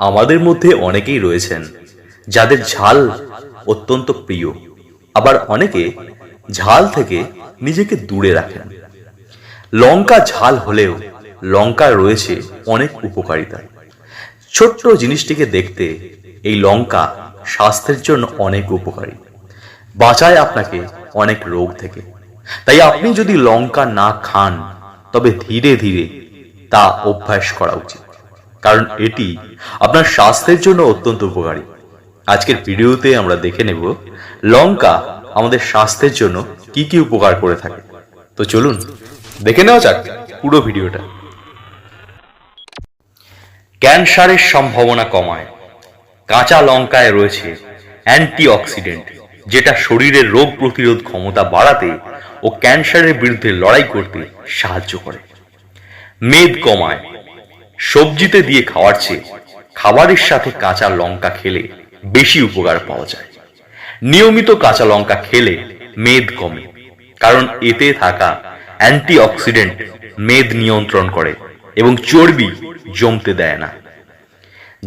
আমাদের মধ্যে অনেকেই রয়েছেন, যাদের ঝাল অত্যন্ত প্রিয়। আবার অনেকে ঝাল থেকে নিজেকে দূরে রাখেন। লঙ্কা ঝাল হলেও লঙ্কায় রয়েছে অনেক উপকারিতা। ছোট্ট জিনিসটিকে দেখতে এই লঙ্কা স্বাস্থ্যের জন্য অনেক উপকারী। বাঁচায় আপনাকে অনেক রোগ থেকে। তাই আপনি যদি লঙ্কা না খান, তবে ধীরে ধীরে তা অভ্যাস করা উচিত। কারণ এটি আপনার স্বাস্থ্যের জন্য অত্যন্ত উপকারী। আজকের ভিডিওতে আমরা দেখে নেব লঙ্কা আমাদের স্বাস্থ্যের জন্য কি কি উপকার করে থাকে। তো চলুন, দেখে নেওয়া যাক পুরো ভিডিওটা। ক্যান্সারের সম্ভাবনা কমায়। কাঁচা লঙ্কায় রয়েছে অ্যান্টিঅক্সিডেন্ট, যেটা শরীরের রোগ প্রতিরোধ ক্ষমতা বাড়াতে ও ক্যান্সারের বিরুদ্ধে লড়াই করতে সাহায্য করে। মেদ কমায় সবজিতে দিয়ে খাওয়ার চেয়ে খাবারের সাথে কাঁচা লঙ্কা খেলে বেশি উপকার পাওয়া যায়। নিয়মিত কাঁচা লঙ্কা খেলে মেদ কমে, কারণ এতে থাকা অ্যান্টিঅক্সিডেন্ট মেদ নিয়ন্ত্রণ করে এবং চর্বি জমতে দেয় না।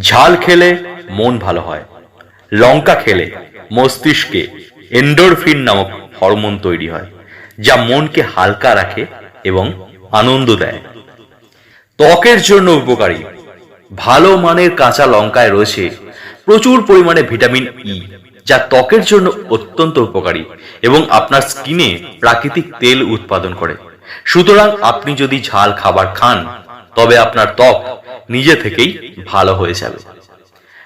ঝাল খেলে মন ভালো হয়, লঙ্কা খেলে মস্তিষ্কে এন্ডোরফিন নামক হরমোন তৈরি হয়, যা মনকে হালকা রাখে এবং আনন্দ দেয়। ত্বকের জন্য উপকারী। ভালো মানের কাঁচা লঙ্কায় রয়েছে প্রচুর পরিমাণে ভিটামিন ই যা ত্বকের জন্য অত্যন্ত উপকারী এবং আপনার স্কিনে প্রাকৃতিক তেল উৎপাদন করে। সুতরাং আপনি যদি ঝাল খাবার খান, তবে আপনার ত্বক নিজে থেকেই ভালো হয়ে যাবে।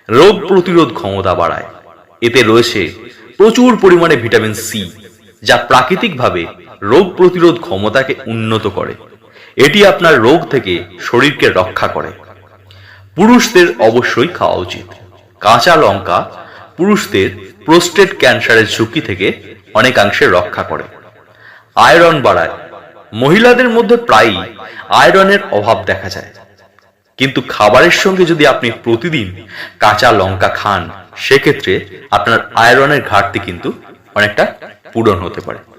রোগ প্রতিরোধ ক্ষমতা বাড়ায়। এতে রয়েছে প্রচুর পরিমাণে ভিটামিন সি যা প্রাকৃতিকভাবে রোগ প্রতিরোধ ক্ষমতাকে উন্নত করে। এটি আপনার রোগ থেকে শরীরকে রক্ষা করে। পুরুষদের অবশ্যই খাওয়া উচিত। কাঁচা লঙ্কা পুরুষদের প্রোস্টেট ক্যান্সারের ঝুঁকি থেকে অনেকাংশে রক্ষা করে। আয়রন বাড়ায়। মহিলাদের মধ্যে প্রায়ই আয়রনের অভাব দেখা যায়। কিন্তু খাবারের সঙ্গে যদি আপনি প্রতিদিন কাঁচা লঙ্কা খান, সেক্ষেত্রে আপনার আয়রনের ঘাটতি কিন্তু অনেকটা পূরণ হতে পারে।